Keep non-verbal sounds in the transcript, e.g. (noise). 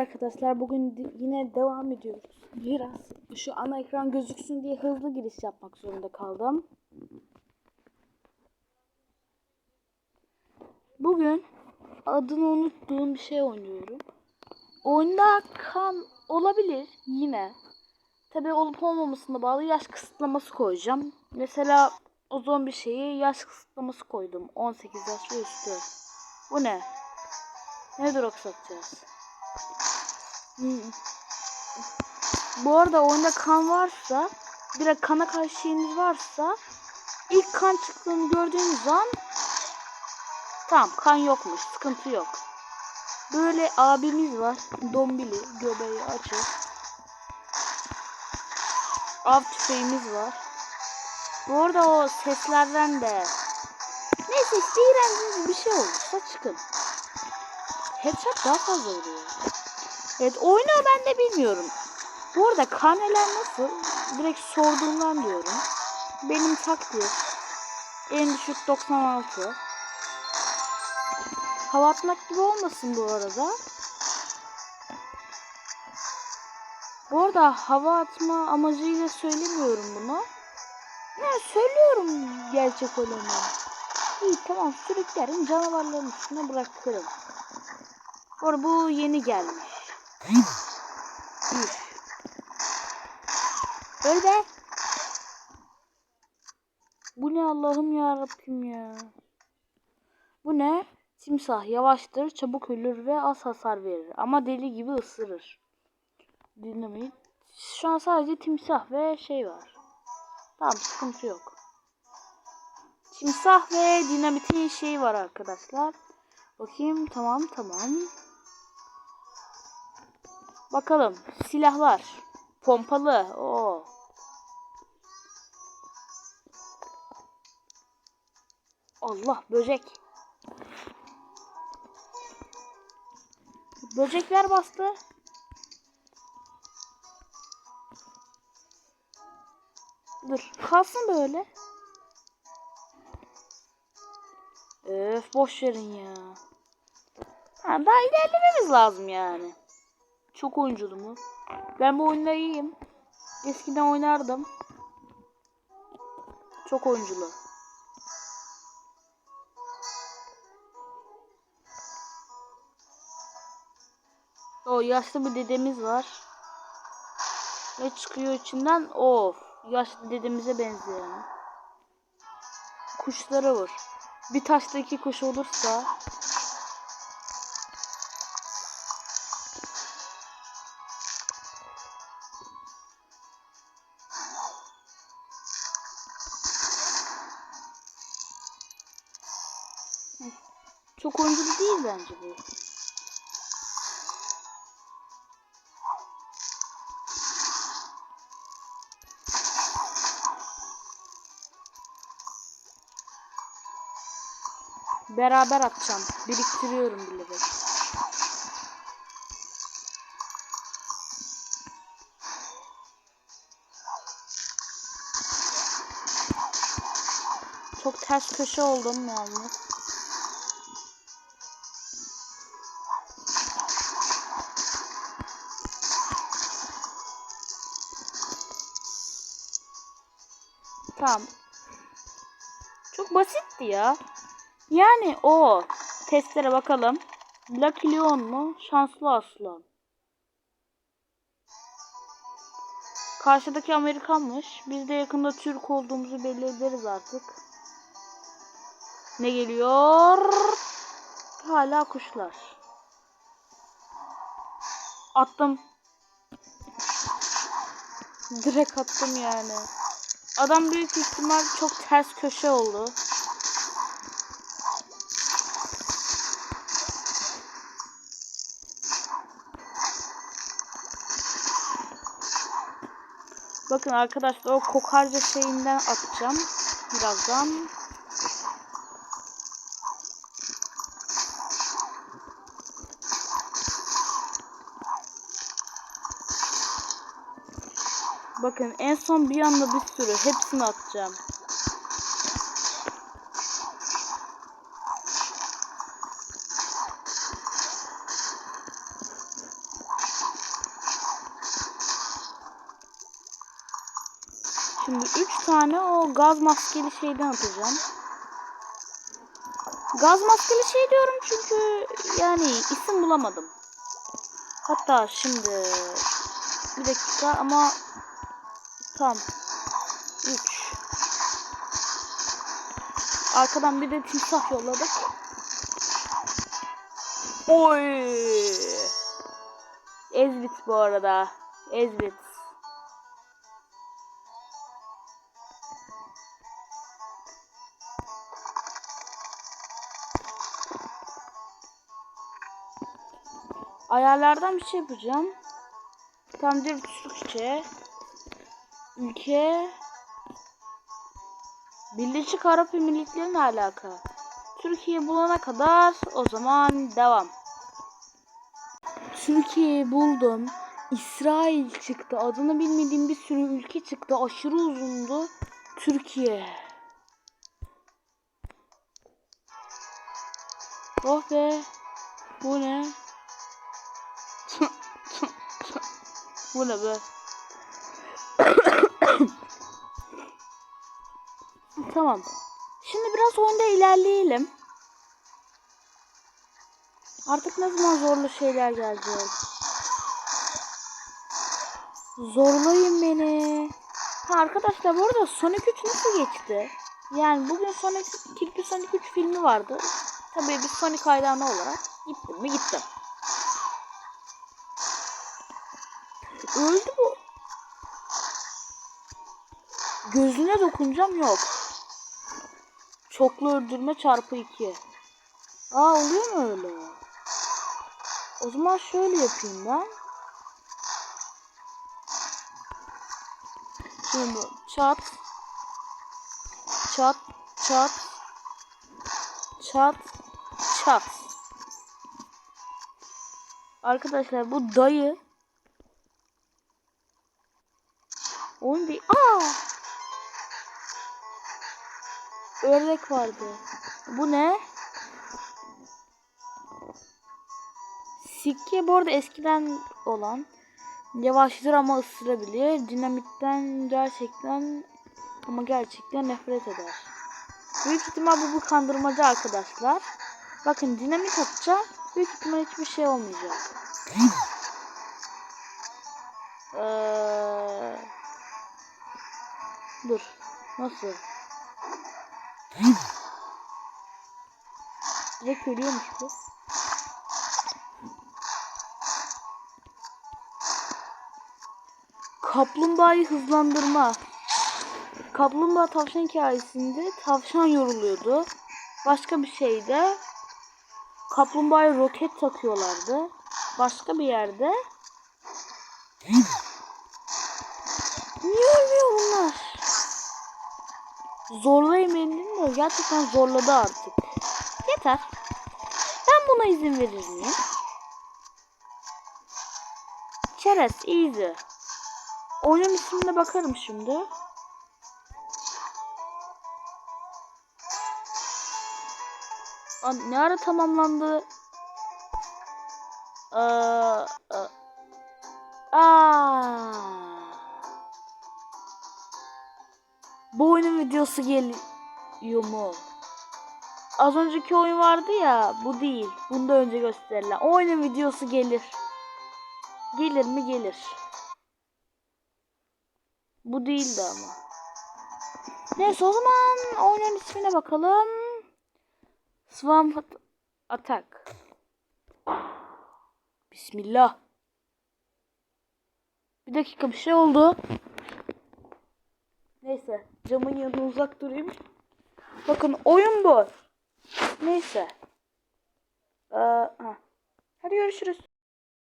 Arkadaşlar bugün yine devam ediyoruz. Biraz şu ana ekran gözüksün diye hızlı giriş yapmak zorunda kaldım. Bugün adını unuttuğum bir şey oynuyorum. Oyunda kan olabilir yine. Tabi olup olmamasına bağlı yaş kısıtlaması koyacağım. Mesela o zombi şeyi yaş kısıtlaması koydum. 18 yaş ve üstü. Bu ne? Ne drop satacağız? Bu arada oyunda kan varsa, direkt kana karşı şeyiniz varsa ilk kan çıktığını gördüğünüz an tamam kan yokmuş, sıkıntı yok. Böyle abimiz var, dombili, göbeği açık. Av tüfeğimiz var. Bu arada o seslerden de neyse işte iğrenç bir şey olursa çıkın. Headshot daha fazla vuruyor. Evet oyunu ben de bilmiyorum. Bu arada karneler nasıl? Direkt sorduğumdan diyorum. Benim takdir. En düşük 96. Hava atmak gibi olmasın bu arada. Bu arada hava atma amacıyla söylemiyorum bunu. Yani söylüyorum gerçek olanı. İyi tamam sürüklerim canavarların üstüne bırakırım. Bu bu yeni gelmiş. Öl be. Bu ne Allah'ım ya Rabbim ya. Bu ne? Timsah yavaştır, çabuk ölür ve az hasar verir. Ama deli gibi ısırır. Dinamit. Şu an sadece timsah ve şey var. Tamam sıkıntı yok. Timsah ve dinamitin şeyi var arkadaşlar. Bakayım tamam tamam. Bakalım silahlar. Pompalı. Oo. Allah böcek. Böcekler bastı. Dur kalsın böyle. Öf boş verin ya. Ha, daha ilerlememiz lazım yani. Çok oyunculu mu? Ben bu oyunda iyiyim. Eskiden oynardım. Çok oyunculu. O yaşlı bir dedemiz var. Ne çıkıyor içinden? Of. Yaşlı dedemize benziyor yani. Kuşlara vur. Bir taşta iki kuş olursa Çok oyunculu değil bence bu. Beraber atacağım. Biriktiriyorum bile de. Çok ters köşe oldum yalnız. Tamam. Çok basitti ya. Yani o testlere bakalım. Lucky Leon mu? Şanslı Aslan. Karşıdaki Amerikanmış. Biz de yakında Türk olduğumuzu belli ederiz artık. Ne geliyor? Hala kuşlar. Attım. Direkt attım yani. Adam büyük ihtimal çok ters köşe oldu. Bakın arkadaşlar o kokarca şeyinden atacağım birazdan. Bakın en son bir anda bir sürü. Hepsini atacağım. Şimdi 3 tane o gaz maskeli şeyden atacağım. Gaz maskeli şey diyorum çünkü yani isim bulamadım. Hatta şimdi bir dakika ama tam 3 Arkadan bir de timsah yolladık. Oy! Ezbit bu arada. Ezbit. Ayarlardan bir şey yapacağım. Tam bir Türkçe. Ülke. Birleşik Arap Emirlikleri'ne alaka. Türkiye bulana kadar o zaman devam. Türkiye buldum. İsrail çıktı. Adını bilmediğim bir sürü ülke çıktı. Aşırı uzundu. Türkiye. Oh be. Bu ne? (laughs) Bu ne be? Tamam. Şimdi biraz oyunda ilerleyelim. Artık ne zaman zorlu şeyler gelecek? Zorlayın beni. Ha arkadaşlar bu arada Sonic 3 nasıl geçti? Yani bugün Sonic, Tilki Sonic 3 filmi vardı. Tabii bir Sonic hayranı olarak gittim mi gittim. Öldü bu. Gözüne dokunacağım yok. Çoklu öldürme çarpı 2. Aa oluyor mu öyle? O zaman şöyle yapayım ben. Şimdi çat çat çat çat çat. Arkadaşlar bu dayı ördek vardı. Bu ne? Sikke bu arada eskiden olan yavaştır ama ısırabilir. Dinamitten gerçekten ama gerçekten nefret eder. Büyük ihtimal bu bir kandırmacı arkadaşlar. Bakın dinamit atacağım. Büyük ihtimal hiçbir şey olmayacak. Ee, dur. Nasıl? Direkt ölüyormuş bu. Kaplumbağayı hızlandırma. Kaplumbağa tavşan hikayesinde tavşan yoruluyordu. Başka bir şeyde kaplumbağaya roket takıyorlardı. Başka bir yerde Niye ölmüyor bunlar? Zorlayayım beni de gerçekten zorladı artık. Yeter. Ben buna izin verir miyim? Çerez easy. Oyunun ismine bakarım şimdi. Ne ara tamamlandı? Ee, e, aa. Bu oyunun videosu geliyor mu? Az önceki oyun vardı ya, bu değil. Bunda önce gösterilen. O oyunun videosu gelir. Gelir mi gelir. Bu değildi ama. Neyse o zaman oyunun ismine bakalım. Swamp Attack. Bismillah. Bir dakika bir şey oldu. Neyse camın yanına uzak durayım. Bakın oyun bu. Neyse. Ee, ha. Hadi görüşürüz.